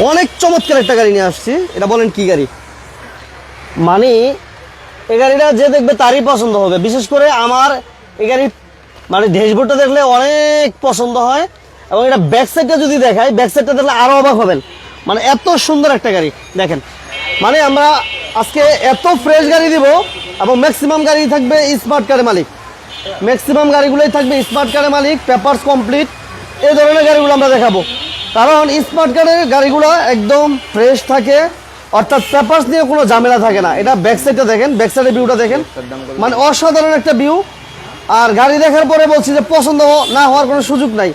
অনেক চমৎকার একটা গাড়ি নিয়ে আসছি। এটা বলেন কি গাড়ি? মানে এই গাড়িটা যে দেখবে তারই পছন্দ হবে। বিশেষ করে আমার এই গাড়ি মানে ড্যাশবোর্ডটা দেখলে অনেক পছন্দ হয় এবং এটা ব্যাক সাইডটা যদি দেখাই ব্যাক সাইডটা দেখলে আরও অবাক হবেন। মানে এত সুন্দর একটা গাড়ি, দেখেন। মানে আমরা আজকে এত ফ্রেশ গাড়ি দিব এবং ম্যাক্সিমাম গাড়ি থাকবে স্মার্ট কারের মালিক। ম্যাক্সিমাম গাড়িগুলোই থাকবে স্মার্ট কারের মালিক পেপারস কমপ্লিট এই ধরনের গাড়িগুলো আমরা দেখাবো। কারণ স্মার্ট কার্ডের গাড়িগুলো একদম ফ্রেশ থাকে, অর্থাৎ পেপারস নিয়ে কোনো ঝামেলা থাকে না। এটা ব্যাক সাইডটা দেখেন ব্যাক সাইডের ভিউটা দেখেন। মানে অসাধারণ একটা ভিউ আর গাড়ি দেখার পরে বলছি যে পছন্দ না হওয়ার কোনো সুযোগ নাই।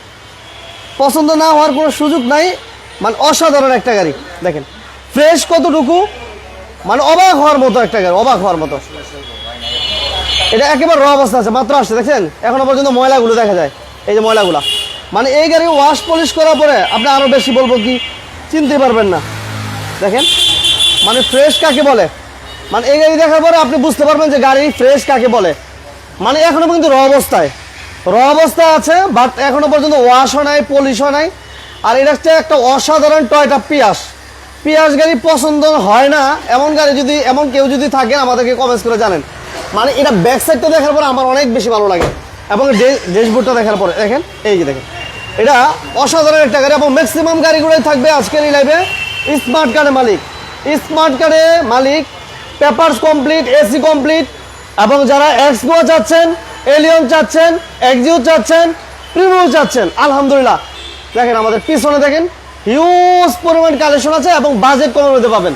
পছন্দ না হওয়ার কোনো সুযোগ নাই মানে অসাধারণ একটা গাড়ি, দেখেন। ফ্রেশ কতটুকু? মানে অবাক হওয়ার মতো একটা গাড়ি, অবাক হওয়ার মতো। এটা একেবারে র অবস্থা আছে, মাত্র আসছে, দেখছেন? এখনও পর্যন্ত ময়লাগুলো দেখা যায়, এই যে ময়লাগুলা। মানে এই গাড়ি ওয়াশ পলিশ করার পরে আপনি আরও বেশি বলব কি, চিনতে পারবেন না। দেখেন? মানে ফ্রেশ কাকে বলে? মানে এই গাড়ি দেখার পরে আপনি বুঝতে পারবেন যে গাড়ি ফ্রেশ কাকে বলে। মানে এখনও কিন্তু র অবস্থায়। র অবস্থায় আছে বাট এখনও পর্যন্ত ওয়াশও নাই পলিশও নাই। আর এটা হচ্ছে একটা অসাধারণ টয়টা পিয়াস পিয়াস গাড়ি পছন্দ হয় না, এমন গাড়ি যদি, এমন কেউ যদি থাকে, আমাদেরকে কমেন্টস করে জানেন। মানে এটা ব্যাক সাইডটা দেখার পরে আমার অনেক বেশি ভালো লাগে। এবং ড্যাশবোর্ডটা দেখার পরে, দেখেন? এই যে দেখেন। এটা অসাধারণ একটা গাড়ি এবং ম্যাক্সিমাম গাড়িগুলোই থাকবে আজকের এই লাইভে স্মার্ট কার্ডের মালিক। স্মার্ট কার্ডের মালিক পেপারস কমপ্লিট এসি কমপ্লিট এবং যারা এক্সপো চাচ্ছেন এলিয়ন চাচ্ছেন এক্সিও চাচ্ছেন প্রিমিও চাচ্ছেন, আলহামদুলিল্লাহ। দেখেন আমাদের পিছনে দেখেন হিউজ পরিমাণ কালেকশন আছে এবং বাজেট কমের মধ্যে পাবেন।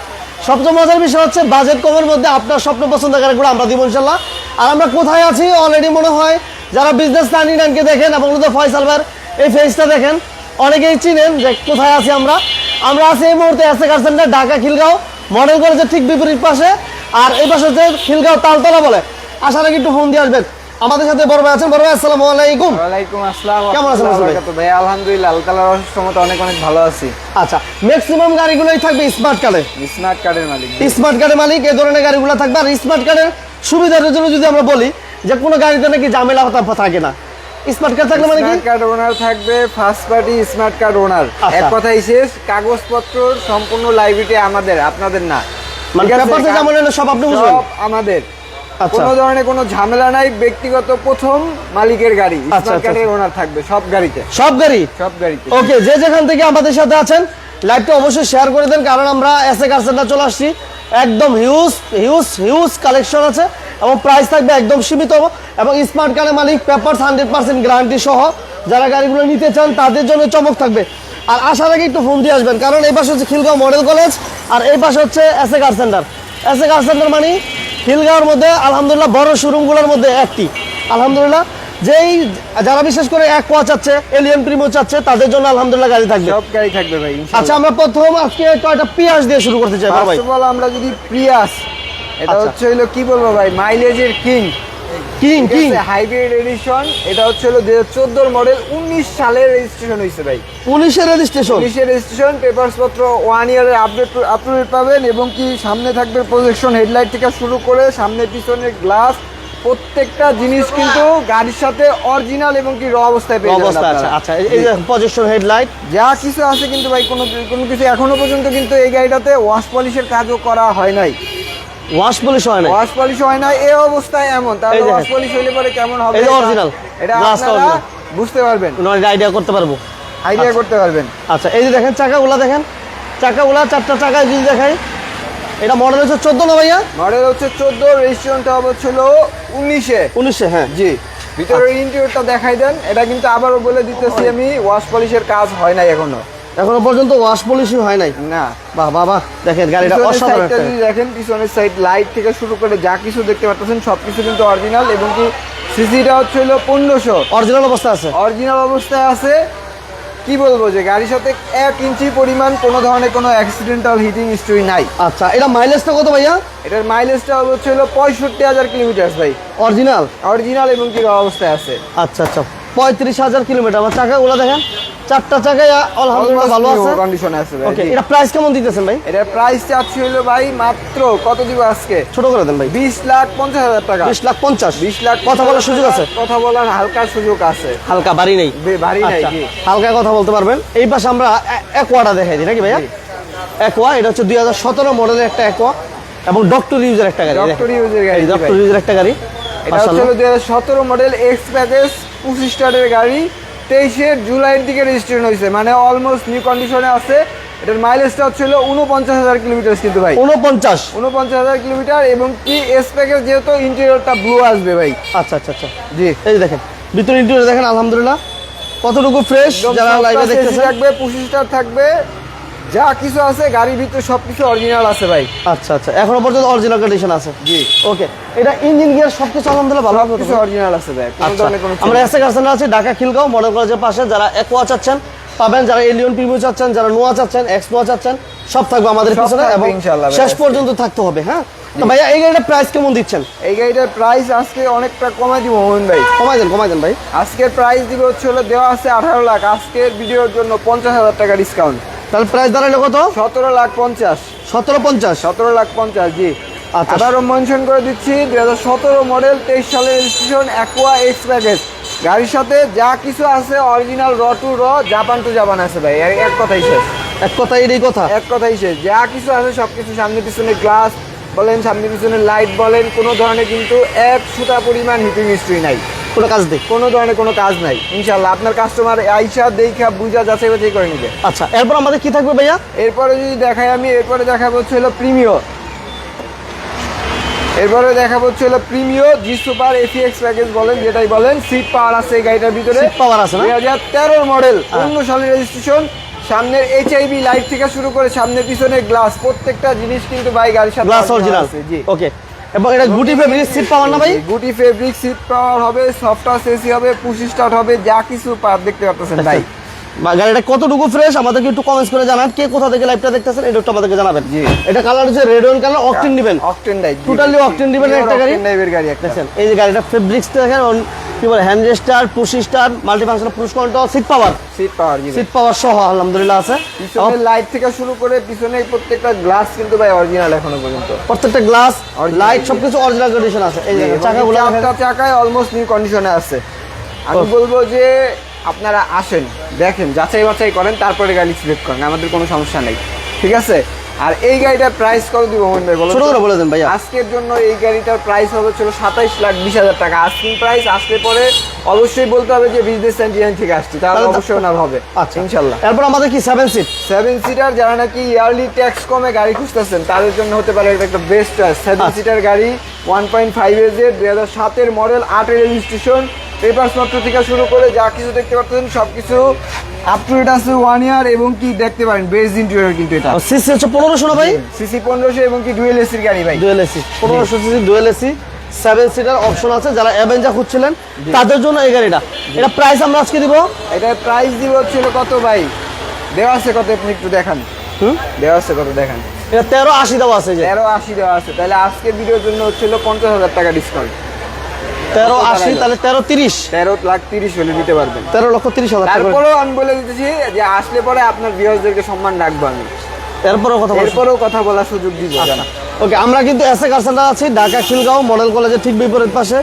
সবচেয়ে মজার বিষয় হচ্ছে বাজেট কমের মধ্যে আপনার স্বপ্ন পছন্দ গাড়িগুলো আমরা দিব ইনশাল্লাহ আর আমরা কোথায় আছি? অলরেডি মনে হয় যারা বিজনেস নাইনটি নাইনকে দেখেন এবং ফয়সাল এই ফেসটা দেখেন অনেকেই চিনেন যে কোথায় আছি আমরা। আমরা আছি এই মুহূর্তে এসে car center Dhaka Khilgaon. Model কলেজের ঠিক বিপরীত পাশে। আর এই পাশে হচ্ছে খিলগাঁও তালতলা বলে আসার আগে একটু ফোন দিয়ে আসবেন। আমাদের সাথে বড় ভাই আছেন। বড় ভাই আসসালামু আলাইকুম। ওয়ালাইকুম আসসালাম। কেমন আছেন ভাই? আলহামদুলিল্লাহ আল্লাহ তাআলার রহমতে অনেক অনেক ভালো আছি। আচ্ছা ম্যাক্সিমাম গাড়িগুলোই থাকবে স্মার্ট কার্ডে স্মার্ট কার্ডের মালিক স্মার্ট কার্ডের মালিক এই ধরনের গাড়িগুলো থাকবে। আর স্মার্ট কার্ডের সুবিধার জন্য যদি আমরা বলি যে কোনো গাড়িতে নাকি ঝামেলা থাকে না। স্মার্ট কার্ড থাকলে মানে কি? স্মার্ট কার্ড ওনার থাকবে first party smart card owner. এক কথাই শেষ কাগজপত্র সম্পূর্ণ আমাদের আপনাদের না। মানে সব আপনি বুঝবেন? আমাদের। আচ্ছা। কোনো ধরনের কোনো ঝামেলা নাই ব্যক্তিগত প্রথম মালিকের গাড়ি স্মার্ট। কার্ডের ওনার থাকবে সব গাড়িতে। সব গাড়ি? সব গাড়িতে। ওকে যে যেখান থেকে আমাদের সাথে আছেন লাইভটা অবশ্যই শেয়ার করে দেন কারণ আমরা এসে কার সেন্টার চলে আসছি। একদম হিউজ হিউজ হিউজ কালেকশন আছে। এবং প্রাইস থাকবে একদম সীমিত এবং স্মার্ট কার্ডের মালিক পেপার হান্ড্রেড পার্সেন্ট গ্যারান্টি সহ যারা গাড়িগুলো নিতে চান তাদের জন্য চমক থাকবে। আর আসার আগে একটু ফোন দিয়ে আসবেন কারণ এই পাশে হচ্ছে খিলগাঁও মডেল কলেজ আর এই পাশে হচ্ছে এসে কার সেন্টার এসে কার সেন্টার মানে খিলগাঁওর মধ্যে আলহামদুলিল্লাহ বড় শোরুমগুলোর মধ্যে একটি। আলহামদুলিল্লাহ যেই যারা বিশেষ করে এক কোয়া চাচ্ছে এলিয়ন প্রিমো চাচ্ছে তাদের জন্য আলহামদুলিল্লাহ গাড়ি থাকবে। সব গাড়ি থাকবে ভাই আচ্ছা আমরা প্রথম আজকে কয়টা পিয়াস দিয়ে শুরু করতে চাই ভাই? আমরা যদি প্রিয়াস এটা আচ্ছা। হচ্ছে হলো কি বলব ভাই মাইলেজের king. King king. Hybrid edition এটা হচ্ছে হলো দুই হাজার মডেল উনিশ সালের রেজিস্ট্রেশন হয়েছে ভাই। পুলিশের রেজিস্ট্রেশন পুলিশের রেজিস্ট্রেশন পেপারস পত্র ওয়ান ইয়ারের আপডেট আপডেট পাবেন এবং কি সামনে থাকবে প্রজেকশন হেডলাইট থেকে শুরু করে সামনে পিছনের গ্লাস প্রত্যেকটা জিনিস কিন্তু গাড়ির সাথে অরিজিনাল এবং কি র অবস্থায় পেয়ে অবস্থা আছে। আচ্ছা এই- যে পজিশন হেডলাইট যা কিছু আছে কিন্তু ভাই কোনো কোনো কিছু এখনও পর্যন্ত কিন্তু এই গাড়িটাতে ওয়াশ পলিশের কাজও করা হয় নাই। ওয়াশ পুলিশ হয় না ওয়াশ পলিশ হয় না এই অবস্থায় এমন। তাহলে ওয়াশ পলিশ হইলে পরে কেমন হবে এটা- original, এটা আপনারা বুঝতে পারবেন। আইডিয়া করতে পারব? আইডিয়া করতে পারবেন। আচ্ছা এই যে দেখেন চাকাগুলা দেখেন। চাকাগুলা চারটা চাকায় যদি দেখাই এটা মডেল হচ্ছে চোদ্দ না ভাইয়া? মডেল হচ্ছে চোদ্দ রেজিস্ট্রেশনটা হচ্ছিল উনিশে। উনিশে হ্যাঁ। জি ভিতরের ইন্টেরিয়রটা দেখাই দেন। এটা কিন্তু আবারও বলে দিতেছি আমি ওয়াশ পলিশের কাজ হয় নাই এখনও। এখনও পর্যন্ত ওয়াশ পলিশই হয় নাই। না। বাহ দেখেন গাড়িটা অসাধারণ দেখেন পিছনের সাইড লাইট থেকে শুরু করে যা কিছু দেখতে পাচ্ছেন কিন্তু অরিজিনাল এবং কি সিসিটা হচ্ছে হলো পনেরোশো। অরিজিনাল অবস্থা আছে। অরিজিনাল অবস্থায় আছে কি বলব যে গাড়ির সাথে এক ইঞ্চি পরিমাণ কোনো ধরনের কোনো অ্যাক্সিডেন্টাল হিটিং হিস্ট্রি নাই। আচ্ছা এটা মাইলেজটা কত ভাইয়া? এটার মাইলেজটা হচ্ছে হলো পঁয়ষট্টি হাজার কিলোমিটার ভাই। অরিজিনাল অরিজিনাল এবং কি অবস্থায় আছে। আচ্ছা আচ্ছা পঁয়ত্রিশ হাজার কিলোমিটার আমার চাকাগুলো দেখেন। চারটা চাকায় আলহামদুলিল্লাহ ভালো আছে। কন্ডিশনে আছে ভাই। ওকে এটা প্রাইস কেমন দিতেছেন ভাই? এটা প্রাইস চাচ্ছি হলো ভাই মাত্র কত দিব আজকে? ছোট করে দেন ভাই। বিশ লাখ পঞ্চাশ হাজার টাকা। বিশ লাখ পঞ্চাশ। বিশ লাখ কথা বলার সুযোগ আছে? কথা বলার হালকা সুযোগ আছে। হালকা বাড়ি নেই। বাড়ি নাই আচ্ছা, হালকা কথা বলতে পারবেন। এই পাশে আমরা একোয়াটা দেখাই দিই নাকি ভাইয়া? একোয়া এটা হচ্ছে দুই হাজার সতেরো মডেলের একটা একোয়া এবং ডক্টর ইউজের একটা গাড়ি ডক্টর ইউজের গাড়ি ডক্টর। ইউজের একটা গাড়ি এটা হচ্ছে মাশাআল্লাহ। দুই হাজার সতেরো মডেল এক্স প্যাকেজ পঁচিশ স্টারের গাড়ি তেইশের জুলাইয়ের দিকে রেজিস্ট্রেশন হয়েছে মানে অলমোস্ট নিউ কন্ডিশনে আছে। এটার মাইলেজটা হচ্ছিল উনপঞ্চাশ হাজার কিলোমিটার কিন্তু ভাই। উনপঞ্চাশ উনপঞ্চাশ হাজার কিলোমিটার এবং কি এস প্যাকের যেহেতু ইন্টেরিয়রটা ব্লু আসবে ভাই। আচ্ছা আচ্ছা আচ্ছা। জি। এই দেখেন ভিতরে ইন্টেরিয়র দেখেন আলহামদুলিল্লাহ। কতটুকু ফ্রেশ যারা লাইভে দেখতে দেখতেছেন। থাকবে পঁচিশ স্টার থাকবে। যা কিছু আছে গাড়ির ভিতরে সবকিছু অরিজিনাল আছে ভাই। আচ্ছা আচ্ছা। এখনও পর্যন্ত অরিজিনাল কন্ডিশন আছে? জি। ওকে এটা ইঞ্জিন গিয়ার সবকিছু আলহামদুলিল্লাহ ভালো তো? কিছু অরিজিনাল আছে ভাই আচ্ছা। আমরা এসে কারখানা আছে ঢাকা খিলগাঁও মডেল কলেজের পাশে। যারা একোয়া চাচ্ছেন পাবেন। যারা এলিয়ন প্রিভিউ চাচ্ছেন যারা নোয়া চাচ্ছেন এক্স নোয়া চাচ্ছেন সব থাকবে আমাদের পিছনে এবং ইনশাআল্লাহ শেষ পর্যন্ত থাকতে হবে হ্যাঁ? ভাইয়া এই গাড়িটা প্রাইস কেমন দিচ্ছেন? এই গাড়িটার প্রাইস আজকে অনেকটা কমাই দিব মোহন ভাই। কমাই দেন কমাই দেন ভাই। আজকের প্রাইস দিব হচ্ছে হলো দেওয়া আছে আঠারো লাখ। আজকের ভিডিওর জন্য পঞ্চাশ হাজার টাকা ডিসকাউন্ট তাহলে প্রাইস দাঁড়াল কত? সতেরো লাখ পঞ্চাশ। সতেরো পঞ্চাশ। সতেরো লাখ পঞ্চাশ জি। আচ্ছা। আবারও মেনশন করে দিচ্ছি দুই হাজার সতেরো মডেল তেইশ সালের রেজিস্ট্রেশন অ্যাকোয়া এক্স প্যাকেজ গাড়ির সাথে যা কিছু আছে অরিজিনাল র টু র জাপান টু জাপান আছে ভাই এক- কথাই শেষ। এক কথা এটাই কথা। এক কথাই শেষ। যা কিছু আছে সব কিছু সামনে পিছনে গ্লাস বলেন সামনে পিছনে লাইট বলেন কোনো ধরনের কিন্তু এক সুতা পরিমাণ হিটিং হিস্ট্রি নাই। কোনো কাজ দেই কোনো ধরনের কোনো কাজ নাই। ইনশাল্লাহ আপনার কাস্টমার আইসা দেখা বুঝা যাচাই বাছাই করে নিবে। আচ্ছা এরপর আমাদের কি থাকবে ভাইয়া? এরপরে যদি দেখাই আমি এরপরে দেখাবো হচ্ছে হলো প্রিমিও এরপরে দেখাবো হচ্ছে হলো Premio G super AC X package বলেন যেটাই বলেন সিট পাওয়ার আছে এই গাড়িটার ভিতরে। Power আছে না? দুই হাজার তেরোর মডেল অন্য সালের রেজিস্ট্রেশন সামনের এইচআইবি লাইট থেকে শুরু করে সামনের পিছনে গ্লাস প্রত্যেকটা জিনিস কিন্তু ভাই গাড়ির সাথে গ্লাস অরিজিনাল আছে, জি। ওকে এবং এটা গুটি ফেব্রিক সিট পাওয়ার না ভাই? গুটি ফেব্রিক সিট পাওয়ার হবে সফট এসি হবে পুশি স্টার্ট হবে যা কিছু পার দেখতে পাচ্ছেন ভাই। বা গাড়িটা কতটুকু ফ্রেশ আমাদেরকে একটু কমেন্টস করে জানান। কে কোথা থেকে লাইভটা দেখতেছেন এটা একটু আমাদেরকে জানাবেন। জি। এটা কালার হচ্ছে রেড ওয়ান কালার অকটেন নেবেন octane drive Totally octane driven একটা গাড়ি? টাইপের গাড়ি একটা। এই যে গাড়িটা ফেব্রিক্স দেখেন কি বলে hand রেস্টার push start multi functional push control seat power seat power seat power সহ আলহামদুলিল্লাহ আছে। পিছনে লাইট থেকে শুরু করে পিছনে প্রত্যেকটা গ্লাস কিন্তু ভাই অরিজিনাল এখনও পর্যন্ত। প্রত্যেকটা গ্লাস লাইট সবকিছু অরিজিনাল কন্ডিশন আছে। এই যে চাকাগুলো চাকাগুলো চাকায় অলমোস্ট নিউ কন্ডিশনে আছে। আমি বলব যে আপনারা আসেন দেখেন যাচাই বাছাই করেন তারপরে গাড়ি সিলেক্ট করেন আমাদের কোনো সমস্যা নেই। ঠিক আছে? আর এই গাড়িটার প্রাইস কত দিব মোহন ভাই বলো করে বলে দেন ভাইয়া। আজকের জন্য এই গাড়িটার প্রাইস হবে ছিল সাতাইশ লাখ বিশ হাজার টাকা। আস্কিং প্রাইস আসলে পরে অবশ্যই বলতে হবে যে বিজনেস সেন্টিয়ান থেকে আসছি তাহলে অবশ্যই ওনার হবে আচ্ছা। ইনশাল্লাহ। এরপর আমাদের কি সেভেন সিট সেভেন সিটার যারা নাকি ইয়ারলি ট্যাক্স কমে গাড়ি খুঁজতেছেন তাদের জন্য হতে পারে এটা একটা বেস্ট চয়েস সেভেন। সিটার গাড়ি ওয়ান পয়েন্ট ফাইভ এজের দুই হাজার সাতের মডেল আটের রেজিস্ট্রেশন পেপার্স পত্র থেকে শুরু করে যা কিছু দেখতে পাচ্ছেন সব কিছু আপ টু ডেট আছে ওয়ান ইয়ার এবং কি দেখতে পারেন বেস্ট ইন্টেরিয়র কিন্তু এটা। সিসি হচ্ছে পনেরোশো না ভাই? সিসি পনেরোশো এবং কি ডুয়েল এসির গাড়ি ভাই। ডুয়েল এসি পনেরোশো CC dual AC seven seater option আছে যারা অ্যাভেঞ্জার খুঁজছিলেন তাদের জন্য এই গাড়িটা। এটা প্রাইস আমরা আজকে দিব? এটার প্রাইস দিব হচ্ছিল কত ভাই? দেওয়া আছে কত আপনি একটু দেখান। হুম? দেওয়া আছে কত দেখান। এটা তেরো আশি দেওয়া আছে তেরো আশি দেওয়া আছে তাহলে আজকের ভিডিওর জন্য হচ্ছিল পঞ্চাশ হাজার টাকা ডিসকাউন্ট তেরো আশি তাহলে তেরো তিরিশ। তেরো লাখ তিরিশ হলে দিতে পারবেন। তেরো লক্ষ তিরিশ হাজার তারপরেও আমি বলে দিতেছি যে আসলে পরে আপনার ভিউয়ার্সদেরকে সম্মান রাখব আমি। এরপরও কথা এরপরেও কথা বলার সুযোগ দিব। জানা ওকে আমরা কিন্তু এসএ কার সেন্টার আছি ঢাকা খিলগাঁও মডেল কলেজের ঠিক বিপরীত পাশে।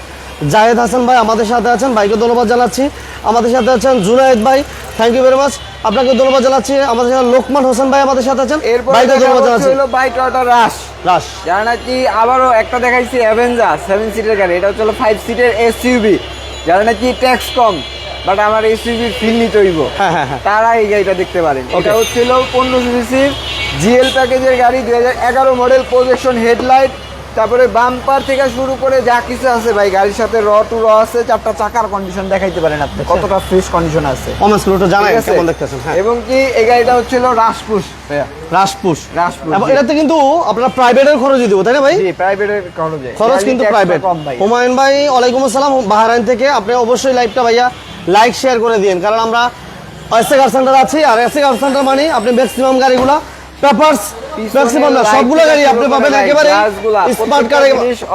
জাহেদ হাসান ভাই আমাদের সাথে আছেন ভাইকে ধন্যবাদ জানাচ্ছি। আমাদের সাথে আছেন জুনায়েদ ভাই থ্যাংক ইউ ভেরি মাচ আপনাকে ধন্যবাদ জানাচ্ছি। আমাদের সাথে লোকমান হোসেন ভাই আমাদের সাথে আছেন। এরপর ভাইকে ধন্যবাদ জানাচ্ছি। হলো বাইক টয়টা রাশ। রাস যারা নাকি আবারও একটা দেখাইছি অ্যাভেঞ্জার সেভেন সিটের গাড়ি। এটা হচ্ছে ফাইভ সিটের এসইউবি যারা নাকি ট্যাক্স কম বাট আমার এসইউবির ফিল নিতে হইব। হ্যাঁ হ্যাঁ হ্যাঁ। তারা এই গাড়িটা দেখতে পারেন. এটা হচ্ছিল পনেরোশো সিসির জিএল প্যাকেজের গাড়ি দুই হাজার এগারো মডেল প্রজেকশন হেডলাইট তারপরে বাম্পার থেকে শুরু করে যা কিছু আছে ভাই গাড়ির সাথে র টু র আছে চারটা চাকার কন্ডিশন দেখাইতে পারেন আপনি কতটা ফ্রেশ কন্ডিশন আছে। কমেন্টস করে একটু জানাই? কেমন দেখতেছেন? হ্যাঁ। এবং কি এই গাড়িটা হচ্ছিল রাসপুস রাসপুস এবং এটাতে কিন্তু আপনারা প্রাইভেটের খরচ দিব তাই না ভাই? জি প্রাইভেটের খরচে খরচ কিন্তু প্রাইভেট হুমায়ুন ভাই ওয়ালাইকুম আসসালাম। বাহারাইন থেকে আপনি অবশ্যই লাইভটা ভাইয়া লাইক শেয়ার করে দিন কারণ আমরা এসএ কার সেন্টার আছি আর এসএ কার সেন্টার মানে আপনি ম্যাক্সিমাম গাড়িগুলা পেপারস ম্যাক্সিমাম না সবগুলো গাড়ি আপনি পাবেন একেবারে স্মার্ট কারে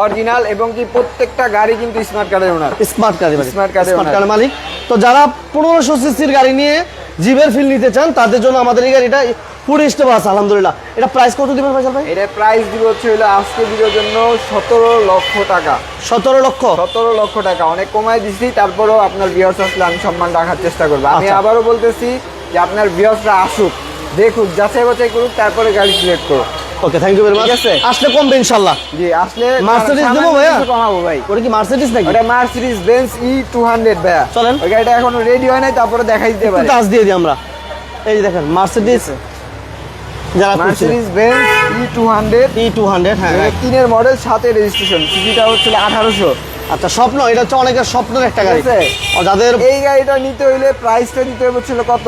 অরিজিনাল এবং কি প্রত্যেকটা গাড়ি কিন্তু স্মার্ট কার্ডের ওনার স্মার্ট কারে Smart card এর স্মার্ট owner। কার মালিক। তো যারা পনেরোশো সিসির গাড়ি নিয়ে জিভের ফিল নিতে চান তাদের জন্য আমাদের এই গাড়িটা ফুল স্টেপ আছে আলহামদুলিল্লাহ। এটা প্রাইস কত দিবেন ফাইসাল ভাই? এটা প্রাইস দিব হচ্ছে হলো আজকে ভিডিওর জন্য সতেরো লক্ষ টাকা। সতেরো লক্ষ? সতেরো লক্ষ টাকা। অনেক কমায় দিছি তারপরেও আপনার ভিউয়ার্স আসলে আমি সম্মান রাখার চেষ্টা করব। আমি আচ্ছা। আবারও বলতেছি যে আপনার ভিউয়ার্সরা আসুক। দেখুক যাচাই বাছাই করুক তারপরে গাড়ি সিলেক্ট করুক okay thank you very much আছে। আসলে কমবে ইনশাল্লাহ জি আসলে সামান্য দেবো ভাইয়া? কমাবো ভাই। ওটা কি মার্সিডিস নাকি? ওটা Mercedes Benz E two hundred ভাইয়া। চলেন। ওই গাড়িটা এখনও রেডি হয় নাই তারপরে দেখাই দিতে পারে। টাচ দিয়ে দিই আমরা। এই যে দেখেন মার্সিডিজ যারা Mercedes Benz E two hundred E two hundred হ্যাঁ right. তিনের মডেল সাথে রেজিস্ট্রেশন সিজিটা হচ্ছিল আঠারোশো। আচ্ছা স্বপ্ন এটা হচ্ছে অনেকের স্বপ্নের একটা গাড়ি। আছে। যাদের এই গাড়িটা নিতে হইলে প্রাইসটা দিতে হচ্ছিল কত?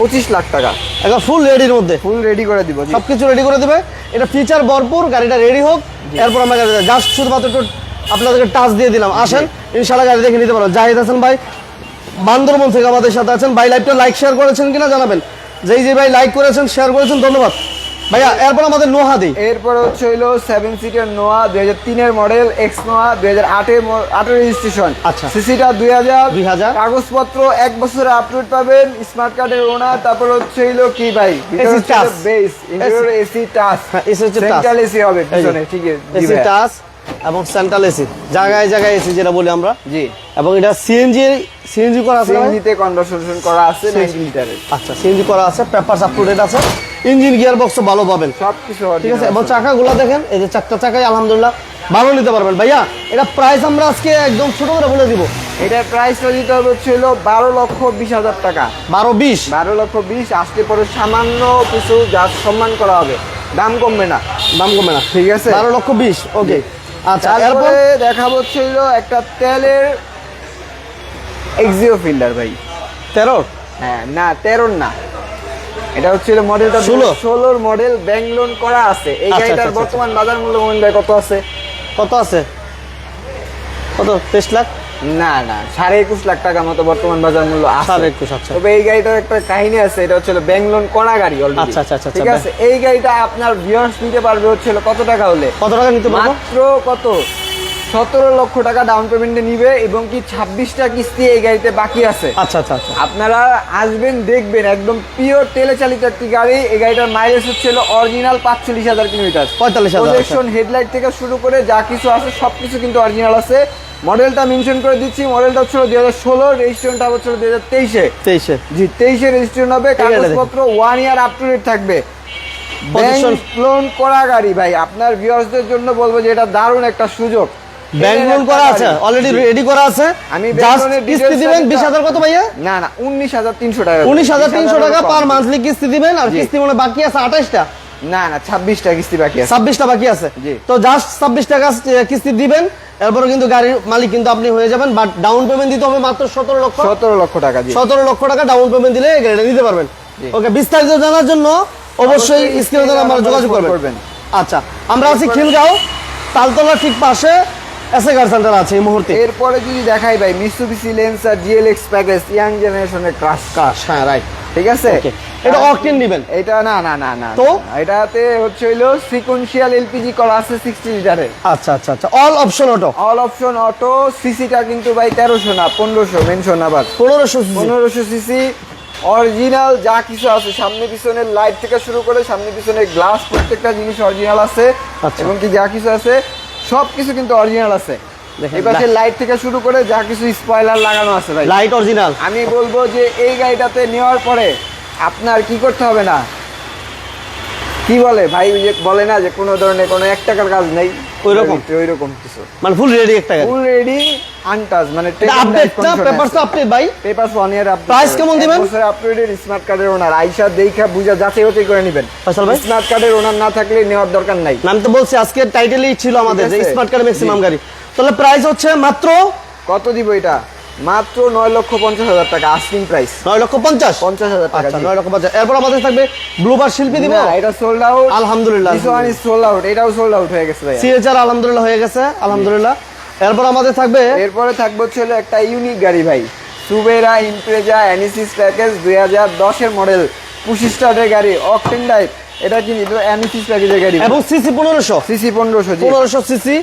পঁচিশ লাখ টাকা। একদম ফুল রেডির মধ্যে। ফুল রেডি করে দিব সব সবকিছু রেডি করে দেবে। এটা ফিচার ভরপুর গাড়িটা রেডি হোক। এরপর আমার গাড়ি জাস্ট শুধুমাত্র একটু আপনাদেরকে টাচ দিয়ে দিলাম। আসেন ইনশাল্লাহ গাড়ি দেখে নিতে পারো। জাহিদ হাসান ভাই বান্দরবন থেকে আমাদের সাথে আছেন। ভাই লাইভটা লাইক শেয়ার করেছেন কিনা জানাবেন। যেই যে ভাই লাইক করেছেন শেয়ার করেছেন। ধন্যবাদ। ভাইয়া এরপর আমাদের নোহা দিই। এরপর হচ্ছে হইল সেভেন সিটের নোয়া দুই হাজার তিনের মডেল এক্স নোয়া দুই হাজার আটের আটের রেজিস্ট্রেশন আচ্ছা। সিসিটা দুই হাজার। 2000 কাগজপত্র এক বছরে আপলোড পাবেন স্মার্ট কার্ডের ওনার তারপর হচ্ছে হইল কি ভাই? Base AC. টাচ হ্যাঁ, সেন্ট্রাল এসি হবে পিছনে ঠিক আছে এসি। টাচ এবং সেন্ট্রাল এসি জায়গায় জায়গায় এসি যেটা বলি আমরা। জি। এবং এটা সিএনজি সিএনজি করা আছে? সিএনজিতে কনভার্সন করা আছে নাইনটি লিটারের আচ্ছা সিএনজি করা আছে পেপারস আপ টু ডেট আছে। ইঞ্জিন গিয়ার বক্স ভালো পাবেন। ঠিক আছে? এবং চাকাগুলো দেখেন এই যে চারটা চাকাই আলহামদুলিল্লাহ ভালো নিতে পারবেন। ভাইয়া এটা প্রাইস আমরা আজকে একদম ছোট করে বলে দিব। এটার প্রাইসটা দিতে হবে হলো বারো লক্ষ বিশ হাজার টাকা। বারো বিশ? বারো লক্ষ বিশ আসতে পরে সামান্য কিছু যা সম্মান করা হবে। দাম কমবে না। দাম কমবে না। ঠিক আছে? বারো লক্ষ বিশ ওকে। আচ্ছা তারপরে দেখাবো ছিল একটা তেলের এক্সিও ফিল্ডার ভাই। তেরো? হ্যাঁ না তেরোর না। এটা হচ্ছে মডেলটা 16 ষোলোর মডেল ব্যাংক লোন করা আছে। এই আচ্ছা, গাড়িটার আচ্ছা, বর্তমান বাজার মূল্য মূল্য ভাই কত আছে? কত আছে? কত? তেইশ লাখ? না না সাড়ে একুশ লাখ টাকা মতো বর্তমান বাজার মূল্য আছে। সাড়ে একুশ আচ্ছা। তবে এই গাড়িটার একটা কাহিনী আছে এটা হচ্ছে ব্যাংক লোন করা গাড়ি আচ্ছা, আচ্ছা, আচ্ছা, ঠিক আচ্ছা, আছে? এই গাড়িটা আপনার ভিউয়ার্স নিতে পারবে হচ্ছে কত টাকা হলে? কত টাকা নিতে পারব? মাত্র কত? সতেরো লক্ষ টাকা ডাউন পেমেন্টে নিবে এবং কি ছাব্বিশটা কিস্তি এই গাড়িতে বাকি আছে। আচ্ছা আচ্ছা আচ্ছা। আপনারা আসবেন দেখবেন একদম পিওর তেলে চালিত একটি গাড়ি। এই গাড়িটার মাইলেজ হচ্ছিল অরিজিনাল পাঁচচল্লিশ হাজার কিলোমিটার। পঁয়তাল্লিশ হাজার প্রজেকশন হেডলাইট থেকে শুরু করে যা কিছু আছে সব কিছু কিন্তু অরিজিনাল আছে। মডেলটা মেনশন করে দিচ্ছি। মডেলটা হচ্ছিল দুই হাজার ষোলো রেজিস্ট্রেশনটা হচ্ছিল দুই হাজার তেইশে। তেইশে। জি তেইশে রেজিস্ট্রেশন হবে। কাগজপত্র one year up to date থাকবে। ব্যাংক লোন করা গাড়ি ভাই। আপনার ভিউয়ার্সদের জন্য বলব যে এটা দারুণ একটা সুযোগ। ব্যাংক লোন করা আছে? অলরেডি রেডি করা আছে? আমি কিস্তি দিবেন টা- বিশ হাজার কত ভাইয়া? না না উনিশ হাজার তিনশো টাকা। উনিশ হাজার তিনশো টাকা পার মান্থলি কিস্তি দিবেন আর কিস্তি মনে বাকি আছে আঠাশটা? না না ছাব্বিশটা কিস্তি বাকি আছে। ছাব্বিশটা বাকি আছে। তো জাস্ট ছাব্বিশ টাকা কিস্তি দিবেন এরপরে কিন্তু গাড়ির মালিক কিন্তু আপনি হয়ে যাবেন বাট ডাউন পেমেন্ট দিতে হবে মাত্র সতেরো লক্ষ। সতেরো লক্ষ টাকা জি। সতেরো লক্ষ টাকা ডাউন পেমেন্ট দিলে গাড়িটা নিতে পারবেন। ওকে বিস্তারিত জানার জন্য অবশ্যই স্ক্রিনে আমরা যোগাযোগ করবেন। আচ্ছা আমরা আছি খিলগাঁও তালতলার ঠিক পাশে। এসএ গার্ড সেন্টার আছে এই মুহূর্তে। এরপরে যদি দেখাই ভাই Mitsubishi Lancer GLX package young জেনারেশনের ক্রাশ হ্যাঁ রাইট ঠিক আছে? এটা অকটেন এটা না না না না তো? এটাতে হচ্ছে হইল সিকোয়েন্সিয়াল এলপিজি করা আছে সিক্সটি লিটারের আচ্ছা আচ্ছা আচ্ছা। All option auto all option auto সিসিটা কিন্তু ভাই তেরোশো না পনেরোশো মেনশন আবার পনেরোশো পনেরোশো সিসি অরিজিনাল যা কিছু আছে সামনে পিছনের লাইট থেকে শুরু করে সামনে পিছনের গ্লাস প্রত্যেকটা জিনিস অরিজিনাল আছে। আচ্ছা। এবং কি যা কিছু আছে সব কিছু কিন্তু অরিজিনাল আছে। লাইট থেকে শুরু করে যা কিছু স্পয়লার লাগানো আছে ভাই। লাইট অরিজিনাল আমি বলব যে এই গাড়িটাতে নেওয়ার পরে আপনার কি করতে হবে না? কি বলে? ভাই যে বলে না যে কোনো ধরনের কোনো এক টাকার কাজ নেই। ওইরকম? ওইরকম কিছু। মানে ফুল রেডি একটা টাকা ফুল রেডি আনটাচ মানে আপডেট না পেপারস আপডেট ভাই। Paper one year update Price কেমন দিবেন? বছর আপডেটেড স্মার্ট কার্ডের ওনার আইসা দেখা বুঝা যাচাই করে নেবেন। ফয়সাল ভাই? স্মার্ট কার্ডের ওনার না থাকলে নেওয়ার দরকার নাই। আমি তো বলছি আজকে টাইটেলই ছিল আমাদের যে স্মার্ট কার্ড ম্যাক্সিমাম গাড়ি। তাহলে প্রাইস হচ্ছে মাত্র? কত দিব এটা? মাত্র নয় লক্ষ পঞ্চাশ হাজার টাকা আস্কিং প্রাইস নয় লক্ষ পঞ্চাশ? পঞ্চাশ হাজার টাকা আচ্ছা নয় লক্ষ পঞ্চাশ। এরপর আমাদের থাকবে ব্লুবার শিল্পী দিব? না, এটা সোল্ড আউট আলহামদুলিল্লাহ। সোল্ড আউট এটাও সোল্ড আউট হয়ে গেছে ভাই সিএচআর আলহামদুলিল্লাহ হয়ে গেছে আলহামদুলিল্লাহ। এরপর আমাদের থাকবে এরপরে থাকবে হচ্ছে একটা ইউনিক গাড়ি ভাই। সুবেরা ইমপ্রেজা অ্যানিসিস প্যাকেজ দুই হাজার দশের মডেল পুশি স্টার্টের গাড়ি অকটেন টাইপ এটা কি অ্যানিসিস প্যাকেজের গাড়ি এবং সিসি পনেরোশো। সিসি পনেরোশো পনেরোশো সিসি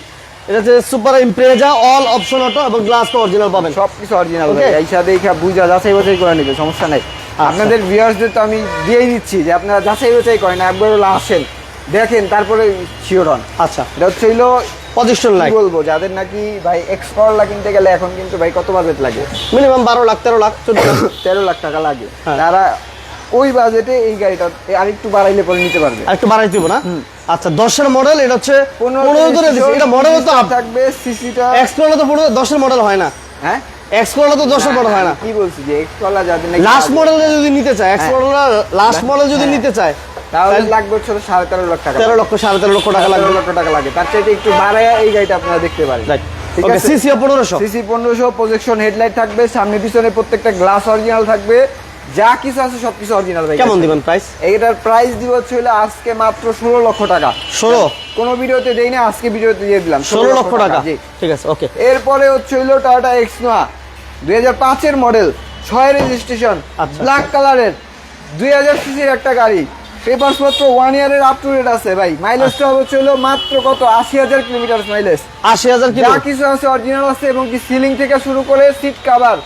এটা হচ্ছে super Impreza all option auto এবং গ্লাস তো অরিজিনাল পাবেন। সব কিছু অরিজিনাল. ভাই। এই সাথে দেখা বুঝা যাচাই বাছাই করে নেবে সমস্যা নাই। আপনাদের ভিউয়ার্সদের তো আমি দিয়েই দিচ্ছি যে আপনারা যাচাই বাছাই করেন একবার আসেন। দেখেন তারপরে শিওর হন। আচ্ছা। এটা হচ্ছে হইল পজিশন বলব যাদের নাকি ভাই এক্স করলা কিনতে গেলে এখন কিন্তু ভাই কত বাজেট লাগে? মিনিমাম বারো লাখ তেরো লাখ চোদ্দ লাখ। তেরো লাখ টাকা লাগে। হ্যাঁ। তারা ওই বাজেটে এই গাড়িটা আরেকটু বাড়াইলে পরে নিতে পারবে। আর একটু বাড়াই দিব না? আচ্ছা দশের মডেল এটা হচ্ছে পনেরো ধরে এটা মডেল তো থাকবে সিসিটা এক্স করলে তো পনেরো দশের মডেল হয় না। হ্যাঁ? এক্স তো দশের মডেল হয় না। কি বলছি যে এক্স কলা যাতে নাকি লাস্ট মডেল যদি নিতে চায় এক্স হ্যাঁ। লাস্ট মডেল যদি হ্যাঁ। নিতে চায় তাহলে লাগবে হচ্ছে সাড়ে তেরো লক্ষ টাকা। তেরো লক্ষ সাড়ে তেরো লক্ষ টাকা লাগবে। লক্ষ টাকা লাগে। তার চাইতে একটু বাড়ায় এই গাড়িটা আপনারা দেখতে পারেন। সিসিও পনেরোশো। সিসি পনেরোশো প্রজেকশন হেডলাইট থাকবে সামনে পিছনে প্রত্যেকটা গ্লাস অরিজিনাল থাকবে। যা কিছু আছে সবকিছু অরিজিনাল ভাই। কেমন দিবেন প্রাইস এটার প্রাইস দিব হলো আজকে মাত্র ষোলো লক্ষ টাকা। 16? কোনো ভিডিওতে দেই না আজকে ভিডিওতে দিয়ে দিলাম। ষোলো লক্ষ টাকা জি। ঠিক আছে ওকে এরপরে হচ্ছে হইল টাটা এক্সনোয়া দুই হাজার পাঁচের মডেল ছয় রেজিস্ট্রেশন। ব্ল্যাক কালারের দুই হাজার সিসির একটা গাড়ি। পেপারস পত্র ওয়ান ইয়ারের আপ টু ডেট আছে ভাই। মাইলেজটা হচ্ছে হলো মাত্র কত? আশি হাজার কিলোমিটার মাইলেজ আশি হাজার যা কিছু আছে অরিজিনাল আছে এবং কি সিলিং থেকে শুরু করে সিট কাভার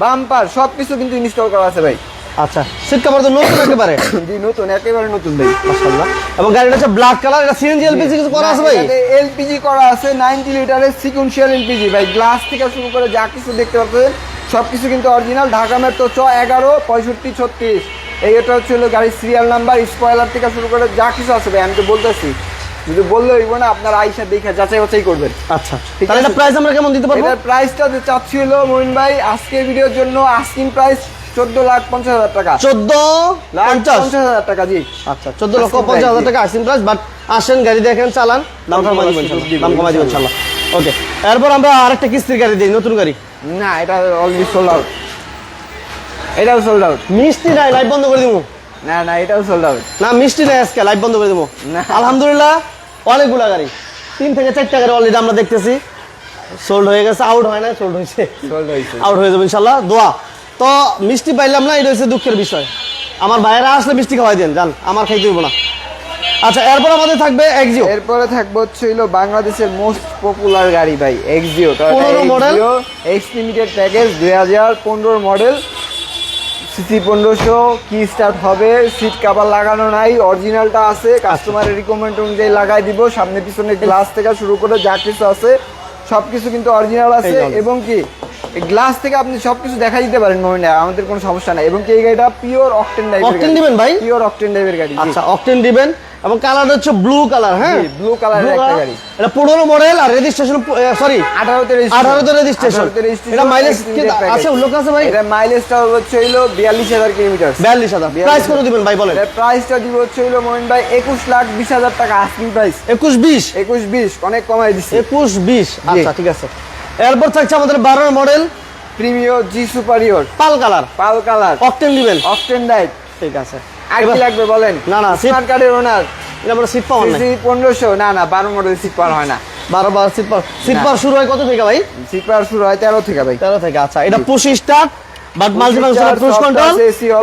বাম্পার সবকিছু কিন্তু ইনস্টল করা আছে ভাই। আচ্ছা সিট কাভার তো নতুন একেবারে? জি নতুন একেবারে নতুন ভাই। মাশাআল্লাহ। এবং গাড়িটা হচ্ছে ব্ল্যাক কালার এটা সিএনজি এলপিজি কিছু করা আছে ভাই? এলপিজি করা আছে নাইনটি লিটারের সিকুয়েন্সিয়াল এলপিজি ভাই। গ্লাস থেকে শুরু করে যা কিছু দেখতে পাচ্ছেন সবকিছু কিন্তু অরিজিনাল ঢাকা মেট্রো চ এগারো পঁয়ষট্টি ছত্রিশ। এই এটা হচ্ছে হলো গাড়ির সিরিয়াল নাম্বার স্পয়লার থেকে শুরু করে যা কিছু আছে ভাই আমি তো বলতেছি। যদি বললে হইব না আপনার আইসা দেখে যাচাই বাছাই করবেন। আচ্ছা তাহলে এটা প্রাইস আমরা কেমন দিতে পারব? এটার প্রাইসটা যে চাচ্ছি হলো মহিন ভাই আজকের ভিডিওর জন্য আস্কিং প্রাইস চোদ্দ লাখ পঞ্চাশ হাজার টাকা। চোদ্দ লাখ পঞ্চাশ? হাজার টাকা জি। আচ্ছা চোদ্দ লক্ষ পঞ্চাশ হাজার টাকা আসিন প্রাইস বাট আসেন গাড়ি দেখেন চালান। দাম কমাই দিবেন দাম কমাই দিবেন ওকে এরপর আমরা আরেকটা কিস্তির গাড়ি দিই নতুন গাড়ি। না এটা অলরেডি সোল্ড আউট এটাও সোল্ড আউট মিষ্টি নাই লাইট বন্ধ করে দিব। না না এটাও সোল্ড আউট না মিষ্টি নাই আজকে লাইট বন্ধ করে দেবো। না। আলহামদুলিল্লাহ অনেকগুলা গাড়ি। তিন থেকে চারটা গাড়ি অলরেডি আমরা দেখতেছি। সোল্ড হয়ে গেছে আউট হয় না সোল্ড হয়েছে। আউট হয়ে যাবে ইনশাল্লাহ দোয়া। তো মিষ্টি পাইলাম না এটা হচ্ছে দুঃখের বিষয়। আমার ভাইয়েরা আসলে মিষ্টি খাওয়াই দেন জান আমার খাইতে হইব না। আচ্ছা এরপর আমাদের থাকবে এক্সিও এরপরে থাকবে হচ্ছে হলো বাংলাদেশের মোস্ট পপুলার গাড়ি ভাই Axio 15 model? X limited package দুই হাজার পনেরোর মডেল সিসি পনেরোশো কি স্টার্ট হবে? সিট কাভার লাগানো নাই অরিজিনালটা আছে কাস্টমারের রিকমেন্ড অনুযায়ী লাগাই দিব সামনে পিছনে গ্লাস থেকে শুরু করে যা কিছু আছে সব কিছু কিন্তু অরিজিনাল আছে এবং কি গ্লাস থেকে আপনি সবকিছু দেখা দিতে পারেন মনে আমাদের কোনো সমস্যা নাই। এবং কি এই গাড়িটা পিওর অকটেন টাইপের অকটেন দিবেন ভাই? পিওর অকটেন টাইপের গাড়ি আচ্ছা অকটেন দিবেন। এবং কালার হচ্ছে ব্লু কালার হ্যাঁ? colour এর একটা গাড়ি। এটা পনেরো মডেল আর রেজিস্ট্রেশন সরি আঠারোতে আঠারোতে registration। এটা mileage কি আছে, উল্লেখ আছে ভাই? এটা মাইলেজটা হচ্ছে হাজার কিলোমিটার বিয়াল্লিশ হাজার। প্রাইস কত দিবেন ভাই বলেন? প্রাইসটা দিব হচ্ছে হইল মোমিন ভাই একুশ লাখ বিশ হাজার টাকা আস্কিং প্রাইস একুশ বিশ? একুশ বিশ অনেক কমাই দিচ্ছি একুশ বিশ। আচ্ছা ঠিক আছে। এরপর থাকছে আমাদের বারোর model Premio G superior pearl colour. Pearl colour. Octane দিবেন অকটেন ডাইট ঠিক আছে। আর কি লাগবে বলেন। না, না, স্মার্ট কার্ডের ওনার এটা সিট পাওয়ার নাই। পনেরোশো। না না বারো মডেল সিট পাওয়ার হয় না। বারো বারো সিট পাওয়ার সিট। পাওয়ার শুরু হয় কত থেকে ভাই? সিট পাওয়ার শুরু হয় তেরো থেকে ভাই। তেরো থেকে আচ্ছা এটা but multi cruise control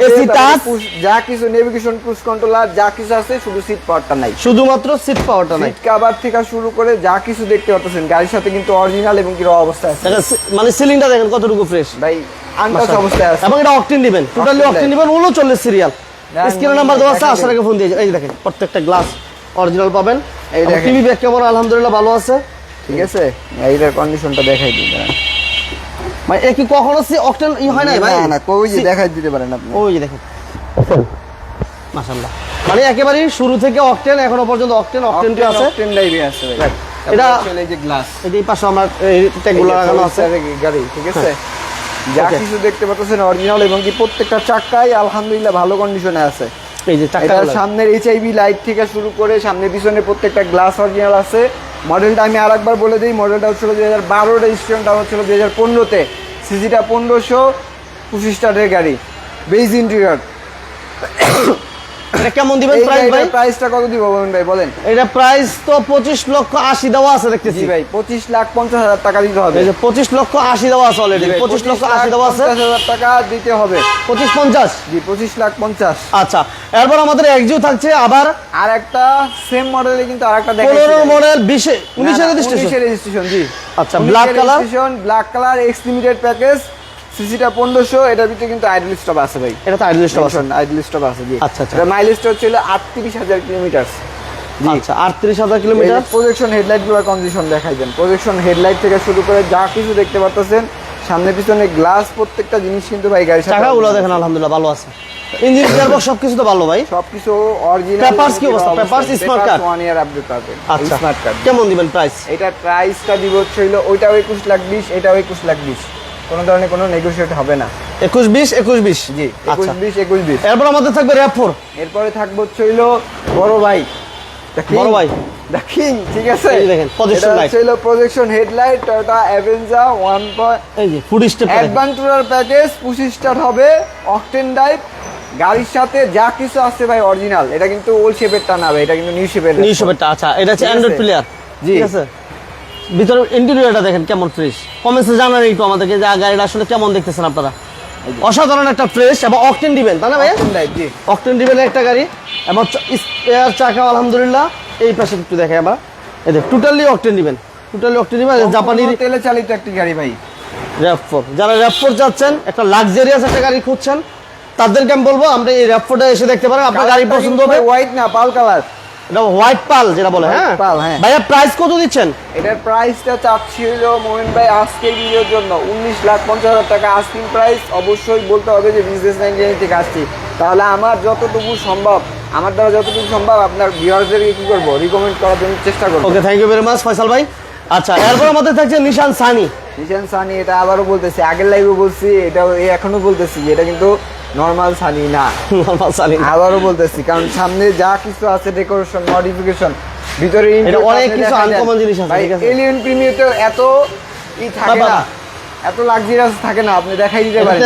AC touch যা কিছু নেভিগেশন ক্রুজ কন্ট্রোলার যা কিছু আছে শুধু সিট পাওয়ারটা নাই। শুধুমাত্র সিট পাওয়ারটা নাই। সিট কাভার থেকে শুরু করে যা কিছু দেখতে পাচ্ছেন গাড়ির সাথে কিন্তু অরিজিনাল এবং কি র অবস্থায় আছে। মানে সিলিংটা দেখেন কতটুকু ফ্রেশ ভাই আনটাচ অবস্থায় আছে। এবং এটা অকটেন দিবেন। Totally octane. দিবেন উনচল্লিশ সিরিয়াল না, স্ক্রিনের নাম্বার দেওয়া আছে আসার আগে ফোন দিয়ে এই দেখেন প্রত্যেকটা গ্লাস অরিজিনাল পাবেন। এই দেখেন। টিভি ব্যাক ক্যামেরা আলহামদুলিল্লাহ ভালো আছে। ঠিক আছে। এইটার কন্ডিশনটা দেখাই দিই। মানে এ কি কখনো সি অকটেন ই হয় নাই ভাই? না না কই যে দেখাই দিতে পারেন আপনি। ওই যে দেখেন। মাশাআল্লাহ। মানে একেবারে শুরু থেকে অকটেন এখনও পর্যন্ত অকটেন অকটেনটি আছে। অকটেন ডাইভে আছে ভাই। এটা এই যে গ্লাস এই যে পাশে আমার এই ট্যাগগুলো লাগানো আছে। গাড়ি ঠিক আছে? যা কিছু দেখতে পাচ্ছেন অরিজিনাল এবং কি প্রত্যেকটা চাকাই আলহামদুলিল্লাহ ভালো কন্ডিশনে আছে। এই যে চাকা সামনের এইচআইভি লাইট থেকে শুরু করে সামনে পিছনে প্রত্যেকটা গ্লাস অরিজিনাল আছে। মডেলটা আমি আরেকবার বলে দিই মডেলটা হচ্ছিল দুই হাজার বারো রেজিস্ট্রেশনটা হচ্ছিল দুই হাজার পনেরোতে সিজিটা পনেরোশো পঁচিশ স্টারের গাড়ি বেইজ ইন্টেরিয়র এটা কেমন দিবেন প্রাইস ভাই? প্রাইসটা কত দিব বলুন ভাই বলেন। এটা প্রাইস তো পঁচিশ লক্ষ আশি দেওয়া আছে দেখতেছি। ভাই পঁচিশ লাখ পঞ্চাশ হাজার টাকা দিতে হবে। এই যে পঁচিশ লক্ষ আশি দেওয়া আছে অলরেডি জি ভাই, পঁচিশ লক্ষ আশি দেওয়া আছে। পঞ্চাশ হাজার টাকা দিতে হবে। পঁচিশ পঞ্চাশ? জি পঁচিশ লাখ পঞ্চাশ। আচ্ছা এরপর আমাদের একজিও থাকছে আবার আর একটা সেম মডেলে কিন্তু আর একটা পনেরো মডেল বিশে উনিশের রেজিস্ট্রেশন রেজিস্ট্রেশন জি। আচ্ছা, black color? Black colour X limited package সিসিটা পনেরোশো এটার ভিতরে কিন্তু আইডল স্টপ আছে ভাই। এটা তো আইডিয়াল স্টপ আছে। আইডল স্টপ আছে জি। আচ্ছা, আচ্ছা। এটা মাইলেজটা হচ্ছে আটত্রিশ হাজার কিলোমিটার আচ্ছা আটত্রিশ হাজার কিলোমিটার প্রজেকশন হেডলাইটগুলো কন্ডিশন দেখাই দেন। প্রজেকশন হেডলাইট থেকে শুরু করে যা কিছু দেখতে পাচ্ছেন সামনে পিছনে গ্লাস প্রত্যেকটা জিনিস কিন্তু ভাই চাকাগুলো দেখেন আলহামদুলিল্লাহ ভালো আছে। ইঞ্জিন গিয়ারবক্স সবকিছু তো ভালো ভাই। সবকিছু অরিজিনাল Papers কি অবস্থা? Papers, smart card? One year update আচ্ছা। স্মার্ট কার্ড কেমন দিবেন প্রাইস এটার প্রাইসটা দিব হচ্ছে ওইটাও একুশ লাখ বিশ এটাও একুশ লাখ বিশ। কোনো ধরনের কোনো নেগোসিয়েট হবে না। একুশ বিশ একুশ বিশ জি একুশ আচ্ছা। বিশ একুশ বিশ এরপর আমাদের থাকবে র্যাপ ফোর। এরপরে থাকব হচ্ছে হইল বড় ভাই। বড় ভাই। ঠিক আছে? দেখেন। Projection headlight Toyota Avanza one point এই যে ফুড স্টেপ অ্যাডভেঞ্চারার প্যাকেজ পঁচিশ স্টার হবে অকটেন গাড়ির সাথে যা কিছু আছে ভাই অরিজিনাল এটা কিন্তু ওল্ড শেপেরটা না ভাই এটা কিন্তু নিউ শেপের আচ্ছা এটা হচ্ছে অ্যান্ড্রয়েড প্লেয়ার জি। ঠিক আছে? ভিতরে ইন্টেরিয়রটা দেখেন কেমন ফ্রেশ কমেন্টসে জানান একটু আমাদেরকে যে গাড়িটা আসলে কেমন দেখতেছেন আপনারা? অসাধারণ একটা ফ্রেশ এবং অকটেন দিবেন তাই না ভাই অকটেন ড্রাইভ জি। অকটেন দিবেন একটা গাড়ি এবং স্পেয়ার চাকা আলহামদুলিল্লাহ। এই পাশে একটু দেখে আমরা এই দেখ টোটালি অকটেন দিবেন। টোটালি অকটেন দিবেন। জাপানি তেলে চালিত একটি গাড়ি ভাই। র্যাপ ফোর যারা র্যাপ ফোর যাচ্ছেন একটা লাক্সারিয়াস একটা গাড়ি খুঁজছেন তাদেরকে আমি বলব আমরা এই র্যাপ ফোরটা এসে দেখতে পারেন। আপনার গাড়ি পছন্দ হবে। হোয়াইট না পাল কালার এটা হোয়াইট পাল যেটা বলে হ্যাঁ? pearl, হ্যাঁ। ভাইয়া প্রাইস কত দিচ্ছেন? এটার প্রাইসটা চাচ্ছিল মোমিন ভাই আজকের ভিডিওর জন্য উনিশ লাখ পঞ্চাশ হাজার টাকা। আস্কিং প্রাইস অবশ্যই বলতে হবে যে বিজনেস নাইনটিন থেকে আসছি। তাহলে আমার যতটুকু সম্ভব আমার দ্বারা যতটুকু সম্ভব আপনার ভিউয়ার্সদেরকে কি করব? রিকমেন্ড করার জন্য চেষ্টা করব। Okay thank you very much Faisal ভাই। আচ্ছা এরপর আমাদের থাকছে নিশান সানি নিশান সানি এটা আবারও বলতেছি আগের লাইভে বলছি এটা এখনও বলতেছি এটা কিন্তু নর্মাল সানি না নর্মাল সানি আবারও বলতেছি কারণ সামনে যা কিছু আছে ডেকোরেশন মডিফিকেশন ভিতরে অনেক কিছু uncommon জিনিস আছে? এলিয়ন প্রিমিয়াতে এত ই থাকে না এত লাক্সারিয়াস থাকে না আপনি দেখাই দিতে পারেন।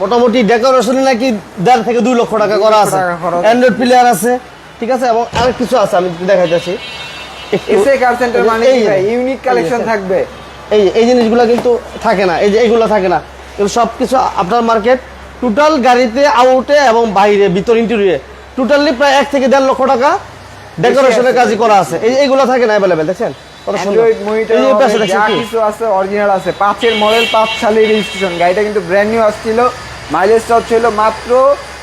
মোটামুটি ডেকোরেশনে নাকি দেড় থেকে দুই লক্ষ টাকা করা আছে। অ্যান্ড্রয়েড প্লেয়ার আছে। ঠিক আছে? এবং আরেক কিছু আছে আমি দেখাইতেছি। এসএ কার সেন্টার মানে ইউনিক কালেকশন থাকবে। এই এই জিনিসগুলো কিন্তু থাকে না এই যে এইগুলো থাকে না। কিন্তু সব কিছু আপনার মার্কেট টোটাল গাড়িতে আউটে এবং বাইরে ভিতর ইন্টেরিয়রে টোটালি প্রায় এক থেকে দেড় লক্ষ টাকা ডেকোরেশনের কাজই করা আছে। এই এইগুলো থাকে না অ্যাভেলেবেল দেখছেন? কত সুন্দর। অ্যান্ড্রয়েড মনিটর এই যে পাশে দেখছেন যা কি? কিছু আছে অরিজিনাল আছে। পাঁচের মডেল পাঁচ সালের রেজিস্ট্রেশন গাড়িটা কিন্তু ব্র্যান্ড নিউ আসছিল। মাইলেজটা হচ্ছিল মাত্র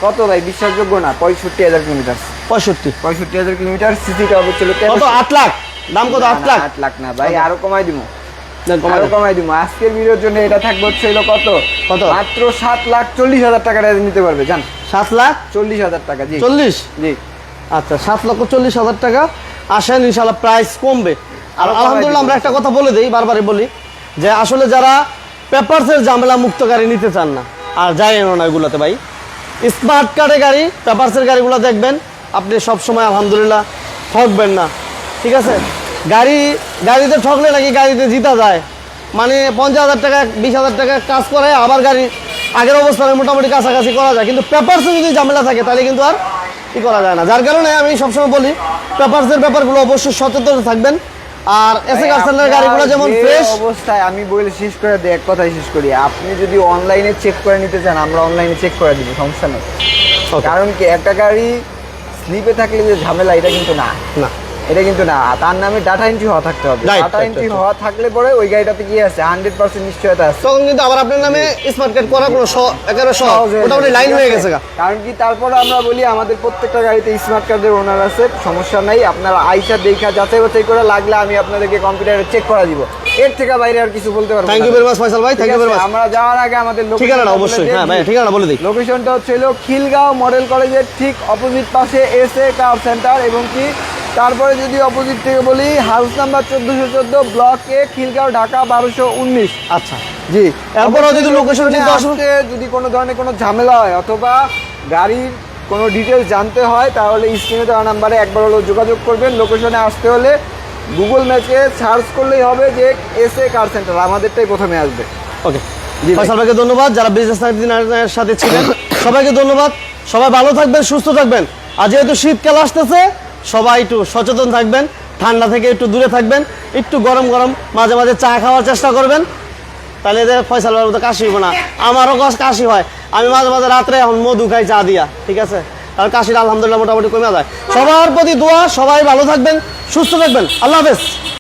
কত ভাই? বিশ্বাসযোগ্য না পঁয়ষট্টি হাজার কিলোমিটার পঁয়ষট্টি। পঁয়ষট্টি হাজার কিলোমিটার সিসিটা হচ্ছিল কত? আট লাখ? দাম কত? আট লাখ? আট লাখ না ভাই আরও কমাই দিব। আরও কমাই দিব। আজকের ভিডিওর জন্য এটা থাকবে হচ্ছে কত? কত? মাত্র সাত লাখ চল্লিশ হাজার টাকা নিতে পারবে জান। সাত লাখ? চল্লিশ হাজার টাকা জি। চল্লিশ? জি। আচ্ছা সাত লক্ষ চল্লিশ হাজার টাকা। আসেন ইনশাল্লাহ প্রাইস কমবে। আর আলহামদুলিল্লাহ আমরা একটা কথা বলে দিই বারবারই বলি যে আসলে যারা পেপারসের ঝামেলা মুক্ত গাড়ি নিতে চান না আর যাইও না ওইগুলোতে ভাই স্মার্ট কার্ডে গাড়ি পেপারসের গাড়িগুলো দেখবেন আপনি সবসময় আলহামদুলিল্লাহ ঠকবেন না ঠিক আছে? গাড়ি গাড়িতে ঠকলে নাকি গাড়িতে জিতা যায়। মানে পঞ্চাশ হাজার টাকা বিশ হাজার টাকা কাজ করে আবার গাড়ি আগের অবস্থানে মোটামুটি কাছাকাছি করা যায়। কিন্তু পেপারসে যদি ঝামেলা থাকে তাহলে কিন্তু আর কি করা যায় না। যার কারণে আমি সবসময় বলি পেপারসের ব্যাপারগুলো অবশ্যই সচেতন থাকবেন। আর এসে কাস্টানের গাড়িগুলো যেমন ফ্রেশ অবস্থায় আমি বলে শেষ করে দিই এক কথাই শেষ করি। আপনি যদি অনলাইনে চেক করে নিতে চান আমরা অনলাইনে চেক করে দিব সমস্যা নেই। কারণ কি একটা গাড়ি স্লিপে থাকলে যে ঝামেলা এটা কিন্তু না। না। এটা কিন্তু না তার নামে ডাটা এন্ট্রি হওয়া থাকতে হবে। ডাটা এন্ট্রি হওয়া থাকলে পরে ওই গাড়িটাতে কি আছে হান্ড্রেড পার্সেন্ট নিশ্চয়তা আছে। তখন কিন্তু আবার আপনার নামে স্মার্ট কার্ড করা কোনো একেবারে সহজ। মোটামুটি লাইন হয়ে গেছে কারণ কি তারপর আমরা বলি আমাদের প্রত্যেকটা গাড়িতে স্মার্ট কার্ডের ওনার আছে সমস্যা নাই আপনারা আইসা দেখা যাচাই বাছাই করে লাগলে আমি আপনাদেরকে কম্পিউটারে চেক করা দিব। এর থেকে বাইরে আর কিছু বলতে পারব thank you very much Faisal ভাই. থ্যাংক ইউ ভেরি মাচ আমরা যাওয়ার আগে আমাদের ঠিকানাটা অবশ্যই হ্যাঁ ভাই ঠিকানা বলে দিই। লোকেশনটা হচ্ছে খিলগাঁও মডেল কলেজের ঠিক অপোজিট পাশে এস এ কার সেন্টার এবং কি তারপরে যদি অপোজিট থেকে বলি হাউস নাম্বার চোদ্দোশো চোদ্দ ব্লক এ খিলগাঁও ঢাকা বারোশো উনিশ। আচ্ছা। জি। এরপরও যদি লোকেশন আসতে যদি কোনো ধরনের কোনো ঝামেলা হয় অথবা গাড়ির কোনো ডিটেলস জানতে হয় তাহলে স্ক্রিনে দেওয়া নাম্বারে একবার হলো যোগাযোগ করবেন। লোকেশনে আসতে হলে গুগল ম্যাপে সার্চ করলেই হবে যে এস এ কার সেন্টার আমাদেরটাই প্রথমে আসবে। ওকে ভাইকে ধন্যবাদ যারা বিজনেস এর সাথে ছিলেন সবাইকে ধন্যবাদ। সবাই ভালো থাকবেন সুস্থ থাকবেন। আর যেহেতু শীতকাল আসতেছে সবাই একটু সচেতন থাকবেন ঠান্ডা থেকে একটু দূরে থাকবেন একটু গরম গরম মাঝে মাঝে চা খাওয়ার চেষ্টা করবেন। তাহলে এদের ফয়সাল মতো কাশি হইব না। আমারও কাশি হয়। আমি মাঝে মাঝে রাত্রে এখন মধু খাই চা দিয়া ঠিক আছে? আর কাশিটা আলহামদুলিল্লাহ মোটামুটি কমে যায়। সবার প্রতি দোয়া, সবাই ভালো থাকবেন, সুস্থ থাকবেন। আল্লাহ হাফেজ।